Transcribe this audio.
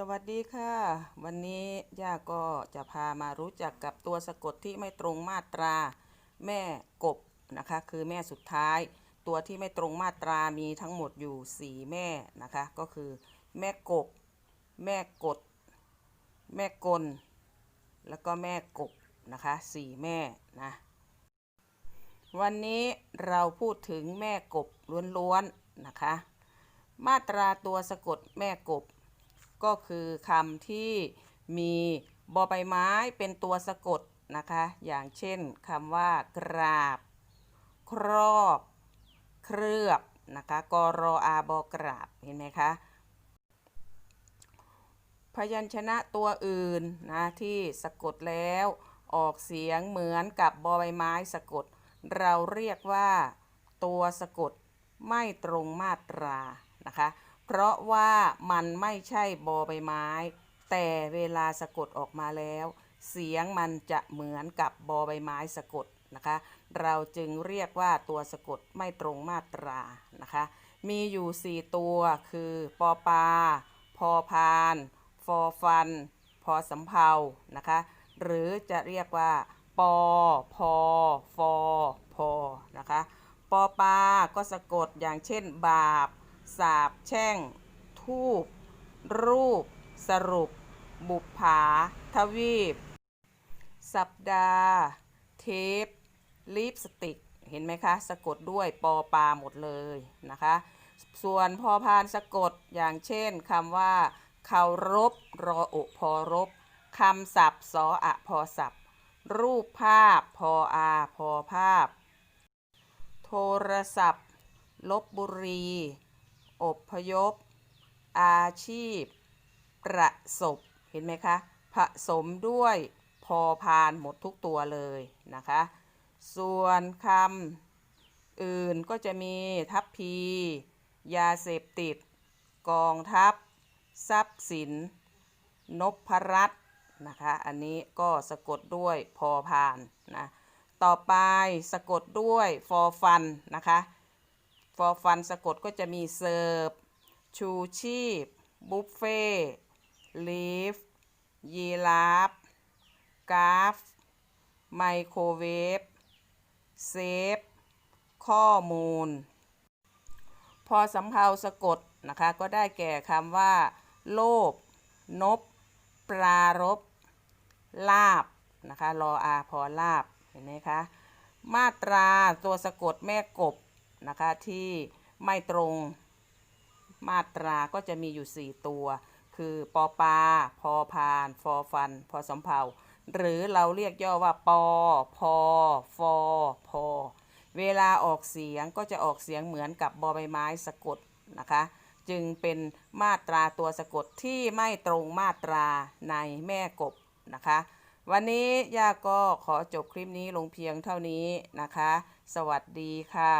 สวัสดีค่ะ วันนี้ย่าก็จะพามารู้จักกับตัวสะกดที่ไม่ตรงมาตรา แม่กบนะคะ คือแม่สุดท้าย ตัวที่ไม่ตรงมาตรามีทั้งหมดอยู่ 4 แม่นะคะ ก็คือ แม่กบ แม่กด แม่กล แล้วก็แม่กบนะคะสี่แม่นะวันนี้เราพูดถึงแม่กบล้วนๆนะคะ มาตราตัวสะกดแม่กบ ก็คือคำที่มีบอใบไม้เป็นตัวสะกดนะคะ อย่างเช่นคำว่ากราบ ครอบ เคลือบนะคะกรออาบอกราบ เห็นไหมคะ พยัญชนะตัวอื่นนะที่สะกดแล้วออกเสียงเหมือนกับบอใบไม้สะกด เราเรียกว่าตัวสะกดไม่ตรงมาตรานะคะ เพราะว่ามันไม่ใช่บอใบไม้ แต่เวลาสะกดออกมาแล้ว เสียงมันจะเหมือนกับบอใบไม้สะกดนะคะ เราจึงเรียกว่าตัวสะกดไม่ตรงมาตรานะคะ มีอยู่ 4 ตัวคือปอปา พอพาน ฟอฟัน พอสำเภานะคะ หรือจะเรียกว่าปอพอฟอพอนะคะ ปอปา ก็สะกดอย่างเช่น บาป สาบแช่ง ทูบรูป สรุป บุปผา ทวีป สัปดาห์ เทปลิปสติก เห็นไหมคะ สะกดด้วยปอปาหมดเลยนะคะ ส่วนพอพานสะกดอย่างเช่นคำว่าเคารพรออุพอรบคำศัพท์สออะพอศัพท์ รูปภาพ พออาพอภาพ โทรศัพท์ลบบุรี อบพยพ อาชีพ ประสบ เห็นไหมคะ ผสมด้วยพอพานหมดทุกตัวเลยนะคะ ส่วนคำอื่นก็จะมีทัพพี ยาเสพติด กองทัพ ทรัพย์สิน นพรัตน์นะคะ อันนี้ก็สะกดด้วยพอพานนะ ต่อไปสะกดด้วยฟอฟันนะคะ ฟอร์ฟันสะกดก็จะมีเสิร์ฟ ชูชีพ บุฟเฟ่ลีฟ ยีราฟกราฟ ไมโครเวฟ เซฟ ข้อมูล พอสำเภาสะกดนะคะ ก็ได้แก่คำว่า โลภนบ ปรารบลาบนะคะ รออาพอลาบ เห็นไหมคะ มาตราตัวสะกดแม่กบ นะคะที่ไม่ตรงมาตราก็จะมีอยู่ 4 ตัว คือปอปา พอพาน ฟอฟัน พอสำเภาหรือเราเรียกย่อว่าปอ พอ ฟอ พอ เวลาออกเสียงก็จะออกเสียงเหมือนกับบอใบไม้สะกดนะคะ จึงเป็นมาตราตัวสะกดที่ไม่ตรงมาตราในแม่กบนะคะ วันนี้ย่าก็ขอจบคลิปนี้ลงเพียงเท่านี้นะคะ สวัสดีค่ะ